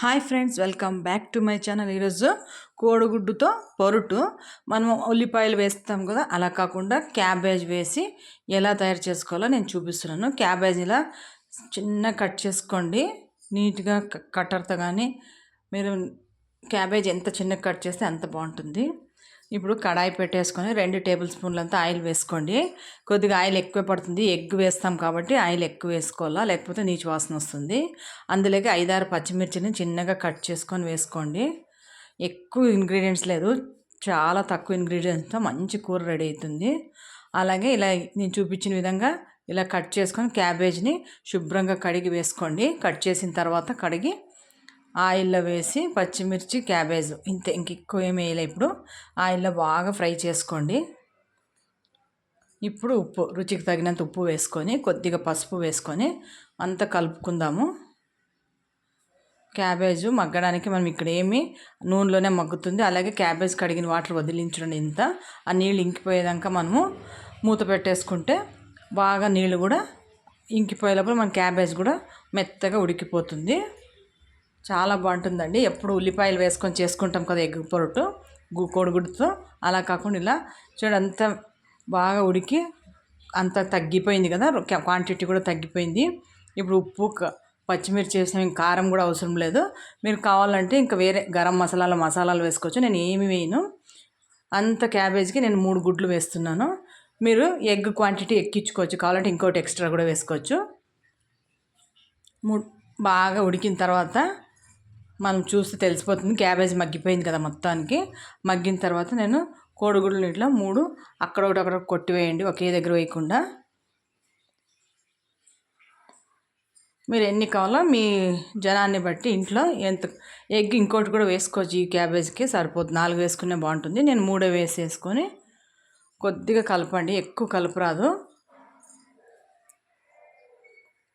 Hi friends welcome back to my channel ఈరోజు కోడిగుడ్డుతో పొరుటు. మనం ఉల్లిపాయలు వేస్తాం కదా అలా కాకుండా క్యాబేజ్ వేసి ఎలా తయారు చేసుకోవాలో నేను చూపిస్తున్నాను. క్యాబేజ్ ఇలా చిన్న కట్ చేసుకోండి. నీట్గా కట్టర్తో కానీ మీరు క్యాబేజ్ ఎంత చిన్న కట్ చేస్తే అంత బాగుంటుంది. ఇప్పుడు కడాయి పెట్టేసుకొని రెండు టేబుల్ స్పూన్లంతా ఆయిల్ వేసుకోండి. కొద్దిగా ఆయిల్ ఎక్కువ పడుతుంది. ఎగ్ వేస్తాం కాబట్టి ఆయిల్ ఎక్కువ వేసుకోవాలా? లేకపోతే నీచు వాసన వస్తుంది. అందులోకి ఐదారు పచ్చిమిర్చిని చిన్నగా కట్ చేసుకొని వేసుకోండి. ఎక్కువ ఇంగ్రీడియంట్స్ లేదు. చాలా తక్కువ ఇంగ్రీడియంట్స్తో మంచి కూర రెడీ అవుతుంది. అలాగే ఇలా నేను చూపించిన విధంగా ఇలా కట్ చేసుకొని క్యాబేజ్ని శుభ్రంగా కడిగి వేసుకోండి. కట్ చేసిన తర్వాత కడిగి ఆయిల్లో వేసి పచ్చిమిర్చి క్యాబేజ్ ఇంత. ఇంక ఎక్కువ ఏమి వేయలే ఇప్పుడు. ఆయిల్లో బాగా ఫ్రై చేసుకోండి. ఇప్పుడు ఉప్పు రుచికి తగినంత ఉప్పు వేసుకొని కొద్దిగా పసుపు వేసుకొని అంతా కలుపుకుందాము. క్యాబేజ్ మగ్గడానికి మనం ఇక్కడ ఏమి నూనెలోనే మగ్గుతుంది. అలాగే క్యాబేజ్ కడిగిన వాటర్ వదిలించడం ఇంత. ఆ నీళ్ళు ఇంకిపోయేదాకా మనము మూత పెట్టేసుకుంటే బాగా నీళ్ళు కూడా ఇంకిపోయేటప్పుడు మన క్యాబేజ్ కూడా మెత్తగా ఉడికిపోతుంది. చాలా బాగుంటుందండి. ఎప్పుడు ఉల్లిపాయలు వేసుకొని చేసుకుంటాం కదా ఎగ్ పొరటు కోడిగుడ్డుతో అలా కాకుండా ఇలా చూడండి అంత బాగా ఉడికి అంత తగ్గిపోయింది కదా క్వాంటిటీ కూడా తగ్గిపోయింది. ఇప్పుడు ఉప్పు పచ్చిమిర్చి వేసిన కారం కూడా అవసరం లేదు. మీరు కావాలంటే ఇంకా వేరే గరం మసాలాలు మసాలాలు వేసుకోవచ్చు. నేను ఏమి వేయను. అంత క్యాబేజ్కి నేను మూడు గుడ్లు వేస్తున్నాను. మీరు ఎగ్ క్వాంటిటీ ఎక్కించుకోవచ్చు. కావాలంటే ఇంకోటి ఎక్స్ట్రా కూడా వేసుకోవచ్చు. మూడు బాగా ఉడికిన తర్వాత మనం చూస్తే తెలిసిపోతుంది క్యాబేజ్ మగ్గిపోయింది కదా మొత్తానికి. మగ్గిన తర్వాత నేను కోడిగుడ్లు ఇట్లా మూడు అక్కడ ఒకటి అక్కడ కొట్టివేయండి ఒకే దగ్గర వేయకుండా. మీరు ఎన్ని కావాలో మీ జనాన్ని బట్టి ఇంట్లో ఎంత ఎగ్ ఇంకోటి కూడా వేసుకోవచ్చు ఈ క్యాబేజ్కి సరిపోతుంది. నాలుగు వేసుకునే బాగుంటుంది. నేను మూడే వేసేసుకొని కొద్దిగా కలపండి. ఎక్కువ కలపరాదు.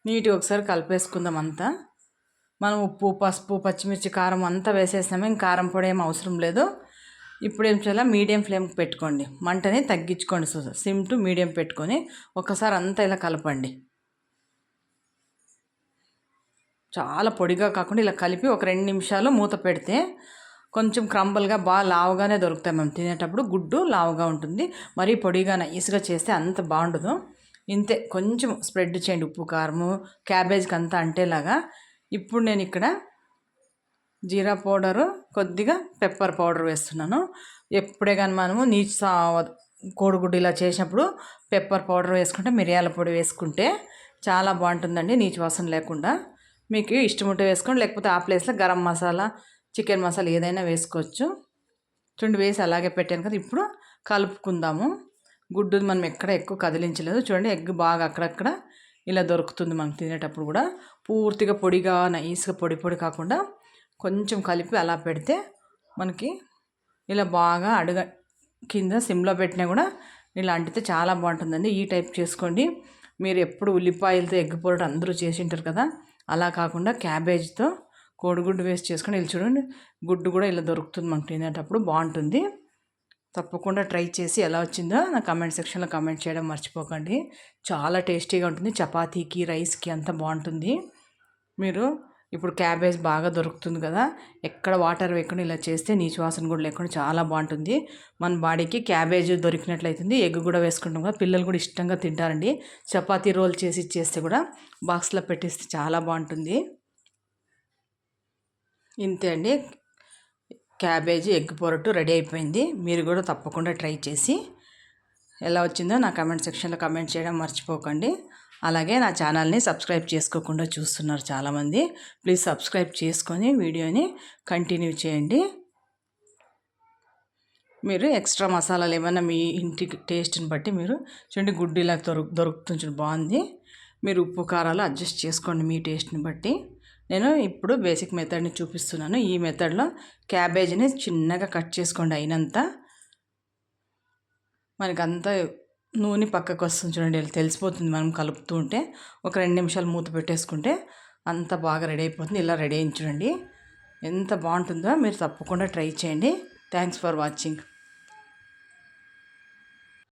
నీట్గా ఒకసారి కలిపేసుకుందాం అంతా. మనం ఉప్పు పసుపు పచ్చిమిర్చి కారం అంతా వేసేసాము ఇంక కారం పొడి ఏం అవసరం లేదు. ఇప్పుడు ఏం చేయాలి? మీడియం ఫ్లేమ్కి పెట్టుకోండి. మంటని తగ్గించుకోండి. సిమ్ టు మీడియం పెట్టుకొని ఒకసారి అంతా ఇలా కలపండి. చాలా పొడిగా కాకుండా ఇలా కలిపి ఒక రెండు నిమిషాలు మూత పెడితే కొంచెం క్రంబల్గా బాగా లావుగానే దొరుకుతాయి మేము తినేటప్పుడు గుడ్డు లావుగా ఉంటుంది. మరీ పొడిగా నైస్గా చేస్తే అంత బాగుండదు. ఇంతే. కొంచెం స్ప్రెడ్ చేయండి. ఉప్పు కారము క్యాబేజ్కి అంతా అంటేలాగా ఇప్పుడు నేను ఇక్కడ జీరా పౌడరు కొద్దిగా పెప్పర్ పౌడర్ వేస్తున్నాను. ఎప్పుడే కానీ మనము నీచు సా కోడిగుడ్డు ఇలా చేసినప్పుడు పెప్పర్ పౌడర్ వేసుకుంటే మిరియాల పొడి వేసుకుంటే చాలా బాగుంటుందండి నీచు వాసన లేకుండా. మీకు ఇష్టం ఉంటే వేసుకోండి లేకపోతే ఆ ప్లేస్లో గరం మసాలా చికెన్ మసాలా ఏదైనా వేసుకోవచ్చు. చూడండి వేసి అలాగే పెట్టాను కదా ఇప్పుడు కలుపుకుందాము. గుడ్డు మనం ఎక్కడ ఎక్కువ కదిలించలేదు. చూడండి ఎగ్ బాగా అక్కడక్కడ ఇలా దొరుకుతుంది మనకు తినేటప్పుడు కూడా. పూర్తిగా పొడిగా నైస్గా పొడి పొడి కాకుండా కొంచెం కలిపి అలా పెడితే మనకి ఇలా బాగా అడుగ కింద సిమ్లో పెట్టినా కూడా ఇలా అంటితే చాలా బాగుంటుందండి. ఈ టైప్ చేసుకోండి. మీరు ఎప్పుడు ఉల్లిపాయలతో ఎగ్ పొరటు అందరూ చేసి ఉంటారు కదా అలా కాకుండా క్యాబేజ్తో కోడిగుడ్డు వేస్ట్ చేసుకొని ఇలా చూడండి. గుడ్డు కూడా ఇలా దొరుకుతుంది మనకు తినేటప్పుడు బాగుంటుంది. తప్పకుండా ట్రై చేసి ఎలా వచ్చిందో నా కమెంట్ సెక్షన్లో కమెంట్ చేయడం మర్చిపోకండి. చాలా టేస్టీగా ఉంటుంది. చపాతీకి రైస్కి అంత బాగుంటుంది. మీరు ఇప్పుడు క్యాబేజ్ బాగా దొరుకుతుంది కదా ఎక్కడ వాటర్ వేయకుండా ఇలా చేస్తే నీచు వాసన కూడా లేకుండా చాలా బాగుంటుంది. మన బాడీకి క్యాబేజ్ దొరికినట్లయితుంది. ఎగ్ కూడా వేసుకుంటాం కదా పిల్లలు కూడా ఇష్టంగా తింటారండి. చపాతీ రోల్ చేసి ఇచ్చేస్తే కూడా బాక్స్లో పెట్టేస్తే చాలా బాగుంటుంది. ఇంతే అండి. క్యాబేజీ ఎగ్ పొరటు రెడీ అయిపోయింది. మీరు కూడా తప్పకుండా ట్రై చేసి ఎలా వచ్చిందో నా కమెంట్ సెక్షన్లో కమెంట్ చేయడం మర్చిపోకండి. అలాగే నా ఛానల్ని సబ్స్క్రైబ్ చేసుకోకుండా చూస్తున్నారు చాలామంది. ప్లీజ్ సబ్స్క్రైబ్ చేసుకొని వీడియోని కంటిన్యూ చేయండి. మీరు ఎక్స్ట్రా మసాలాలు ఏమైనా మీ ఇంటికి టేస్ట్ని బట్టి మీరు చూడండి గుడ్డు ఇలా దొరుకు దొరుకుతుంది బాగుంది. మీరు ఉప్పు కారాలు అడ్జస్ట్ చేసుకోండి మీ టేస్ట్ని బట్టి. నేను ఇప్పుడు బేసిక్ మెథడ్ని చూపిస్తున్నాను. ఈ మెథడ్లో క్యాబేజీని చిన్నగా కట్ చేసుకోండి అయినంత. మనకంతా నూనె పక్కకు వస్తుంది చూడండి తెలిసిపోతుంది మనం కలుపుతూ ఉంటే. ఒక రెండు నిమిషాలు మూత పెట్టేసుకుంటే అంత బాగా రెడీ అయిపోతుంది. ఇలా రెడీ అయింది చూడండి. ఎంత బాగుంటుందో మీరు తప్పకుండా ట్రై చేయండి. Thanks for watching